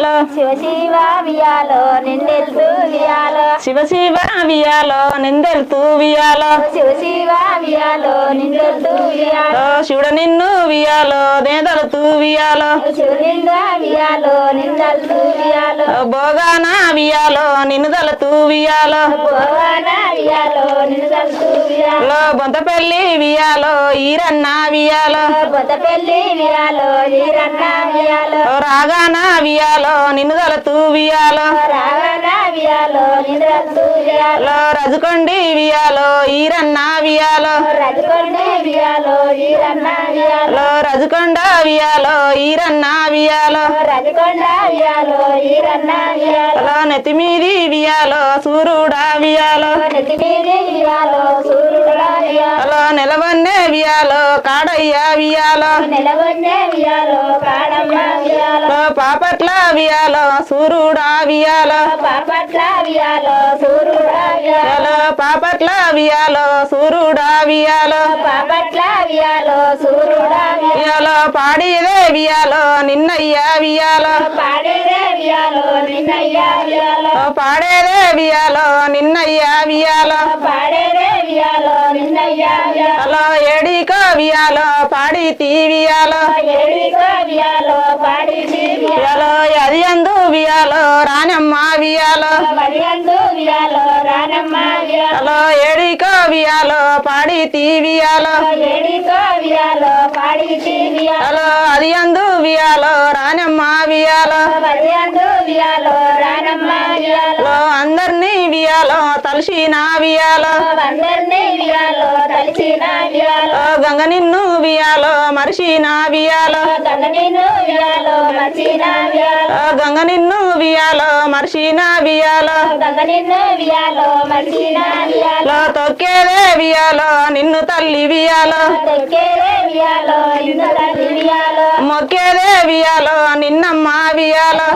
వియాలో శివ శివ వియాలో నిండెల్తూ వియాలో శివ శివ వియాలో నిందెళ్తూ వియాలో శివ శివ వియాలో వియాలో శివుడు నిన్ను వియాలో నేదలుతూ వియాలో శివలింగ వియాలో నిందల్తూ వియాలో భోగాన వియాలో నిన్ను దలుతూ వియాలో భగవాన వియాలో నిందల్తూ వియాలో లో బొంతపల్లి వియాలో ఈరన్న వియాలో బొత్తపల్లి వియాలో ఈరన్న వియాలో రాగాన వియాలో నిన్ను దలుతూ లో రజుకొండి వియాలో ఈరన్న వియాలో. రజకొండ వియాలో ఈరన్న వియాలో. లో రజుకొండ వియాలో ఈరన్న వియాలో. రజకొండ వియాలో ఈరన్న వియాలో. లో నెత్తిమీది వియాలో సూర్యుడా వియాలో. లో నిలవన్నే వియాలో కాడయ్య వియాలో. నెలవన్నే వియాలో కాడమ్మ వియాలో. లో పాపట్ల వియాలో సూర్యుడా వియాలో. పాపట్ల వియాలో సూర్యుడా వియాలో లో పాపట్ల వియాలో సూర్యుడా వియాలో వియాలో పాడిదే వియాలో నిన్నయ్య వియాలో పాడేదే వియాలో నిన్నయ్య వియాలో అలో ఏడికో వియాలో పాడి తీవియాలో. వియాలో అది అందు వియాలో రానమ్మ వియాలో. అలో ఏడికో వియాలో పాడి తీవియాలో. అలో అది అందు వియాలో రానమ్మ వియాలో అందరినీ వియాలో వియాలో అందరినీ వియాలో గంగ నిన్ను వియాలో వియాలో గగనిను వియాలో గంగ నిన్ను వియాలో వియాలో గగనిను వియాలో తొక్కేదే వియాలో నిన్ను తల్లి వియాలో మొక్కేదే వియాలో నిన్నమ్మ వియాలో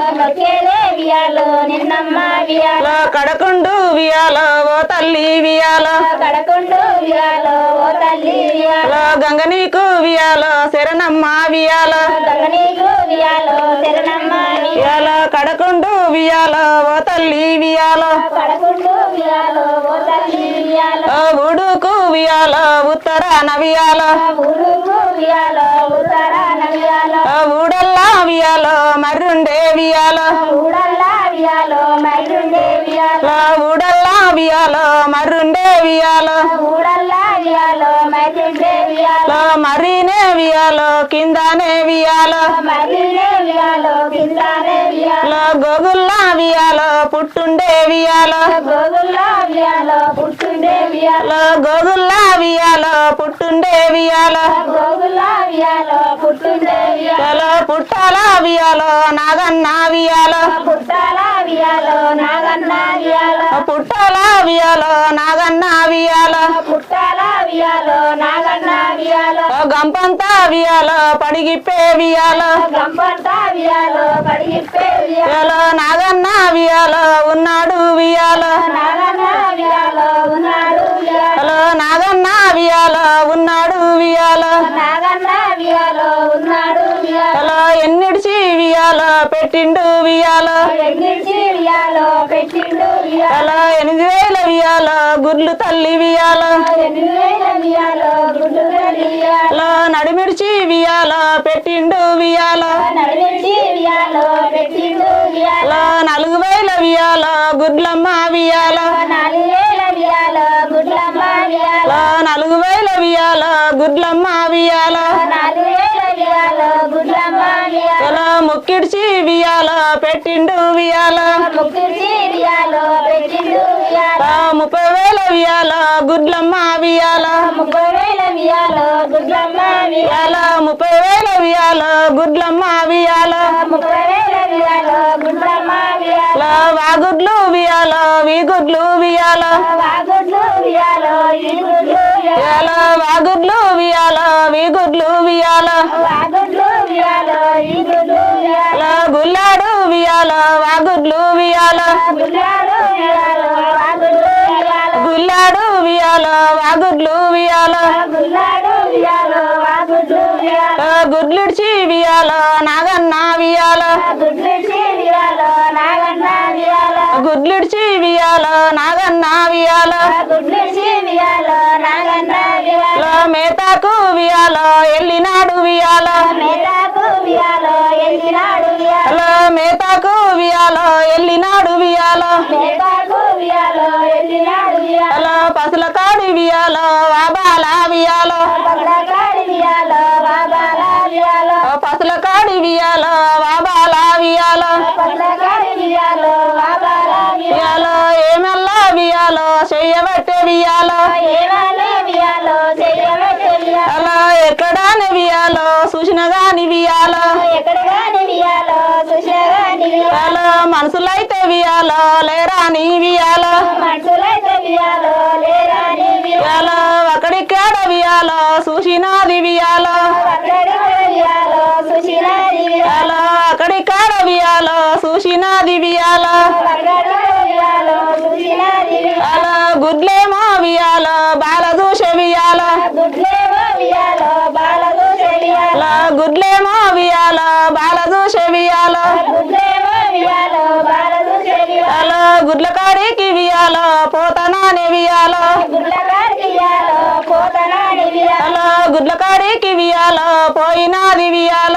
లో కడకుండు వియాలో ఓ తల్లి వియాలో. కడకుండు వియాలో ఓ తల్లి వియాలో. లో గంగ నీకు వియాలో శరణమ్మ వియాలో. గగనీకు వియాలో శరణమ్మ వియాలో. కడకుండు వియాలో ఓ తల్లి వియాలో. కడకుండు వియాలో ఓ తల్లి వియాలో. ఉడుకు వియాలో ఉత్తరాన వియాలో. ఊరుకు వియాలో ఉత్తరాన వియాలో. ఓ ఊడల్లా వియాలో మర్రుండే వియాలో. ఊడల్లా వియాలో మైలుండే వియాలో. ఊడల్లా వియాలో మర్రుండే వియాలో. ఊడల్లా వియాలో మైలుండే వియాలో. లో మర్రినే వియాలో కిందనే వియాలో. మరిలే వియాలో కిందానే వియాలో. గోగుల్లా వియాలో పుట్టుండే వియాలో. గోగుల్లా వియాలో పుట్టుండే వియాలో గోగుల్లా వియాలో పుట్టుండే వియాలో. గోగుల్లా వియాలో పుట్టుండే వియాలో. పుట్టాల వియాలో నాగన్న వియాలో. పుట్టాల వియాలో నాగన్న వియాలో. పుట్టాల వియాలో నాగన్న వియాలో. పుట్టాల వియాలో నాగన్న వియాలో. గంపంతా వియాలో పడిగిప్పే వియాలో. గంపంత వియాలో పడిగిప్పే వియాలో. నాగన్న వియాలో ఉన్నాడు వియాలో. వియాలో ఉన్నాడు వియాలో. నాగన్న వియాలో ఉన్నాడు వియాలో. హలో ఎన్నిడిచి వియాలో పెట్టిండు వియాలో. ఎన్నించి వియాలో పెట్టిండు వియాలో. హలో ఎనిమిది వేల వియాలో గుడ్లు తల్లి వియాలో. హలో నడిమిడిచి వియాలో పెట్టిండు వియాలో. నడిచి వియాలో పెట్టిండు వియాలో. హలో నాలుగు వేల వియాలో గుడ్లమ్మ వియాలో. నాలుగు వియాలో నాలుగు వేల వియాలో గుడ్లమ్మ వియాలో హలో ముక్కిడిచి వియాలో పెట్టిండు వియాలో ముప్పై వేల వియాలో గుడ్లమ్మ వియాలో ముప్పై వేల వియాలో గుడ్లమ్మ వియాలో ముప్పై వేల వియాలో గుడ్లమ్మ వియాలో వాగుడ్లు వియాలో వాగుడ్లు వియాల వీగుడ్లు వియాల. గుల్లాడు వియాల వాగుడ్లు వియాల. గుల్లాడు వియాల వాగుడ్లు వియాల. గుడ్లుడిచి వియాల నాగన్న వియాల. గుడ్లుడిచి వియాల వియాల. మేతాకు వియాలో ఎల్లినాడు వియాలో. మేతాకు వియాల ఎల్లినాడు వియాల. మేతాకు వియాలో ఎల్లినాడు వియాలో. అలా పసుల కాడి వియాల. వాబాల వియాల. పసుల కాడి వియాల వాబాల వియాల. వియాలో బాబాల వియాల. ఏమల్లా వియాల చెయ్యబట్టే వియాల. ఏవాలే వియాలో చెయ్యబట్టే వియాలో. అలా ఎక్కడాని నివియాలో చూసిన నివియాలో వియాల వియాలో మనసులైతే మనుషులైతే వియాలో లేరా వియాలో వియాల అక్కడి వియాలో సుశీలాది దివియాలో వియాల అక్కడికాడ వియాలో సుశీలాది దివియాలో అలా గుడ్లేమో వియాలో బాల దూష వియాలో గుడ్లేమో వియాల బాల దూష వియాల గుడ్ల కాడికి వియాల పోతనానే వియాల. అలా గుడ్ల కాడికి వియాల పోయినాది వియాల.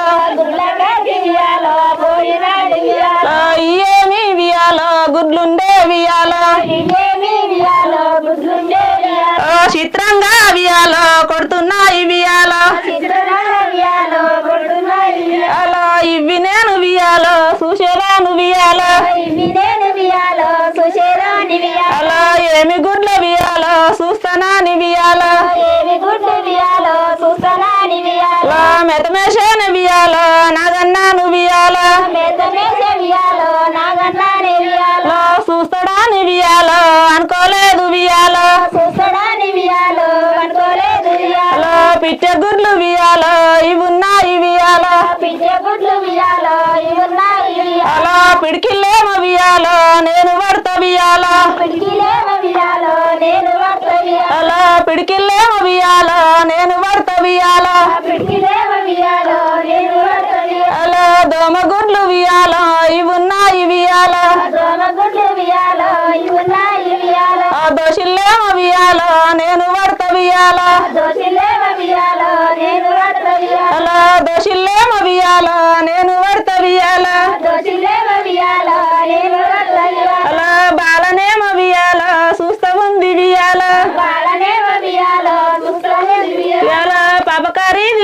ఏమి వియాల గుడ్లుండే వియాల. చిత్రంగా వియాల కొడుతున్నాయి వియాల నేను వియాలో సుశేరాని వియాలో ఏమి గుడ్ల వియాల చూస్తానాని వియాల ఏమి గుడ్లు వియాలో చూస్తానాని వియాలో మెతమేషేన వియాల నాగన్నాను వియాల మేతమేస వియాలో నాగన్నాని వియాలో చూస్తాడాని వియాల అనుకోలేదు వియాల పిడికిల్లేమ నేను పడత వియాల వియాలో నేను వియాలో అలా దోమ గుడ్లు వియాల ఇవున్నాయి వియాల దోమ గుడ్లు వియాలో ఇవున్నాయి వియాలో నేను భర్త వియాలో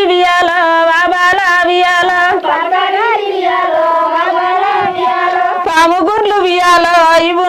వియాలో బాబాల వియాలో పాము గుర్లు వియాలో ఇవు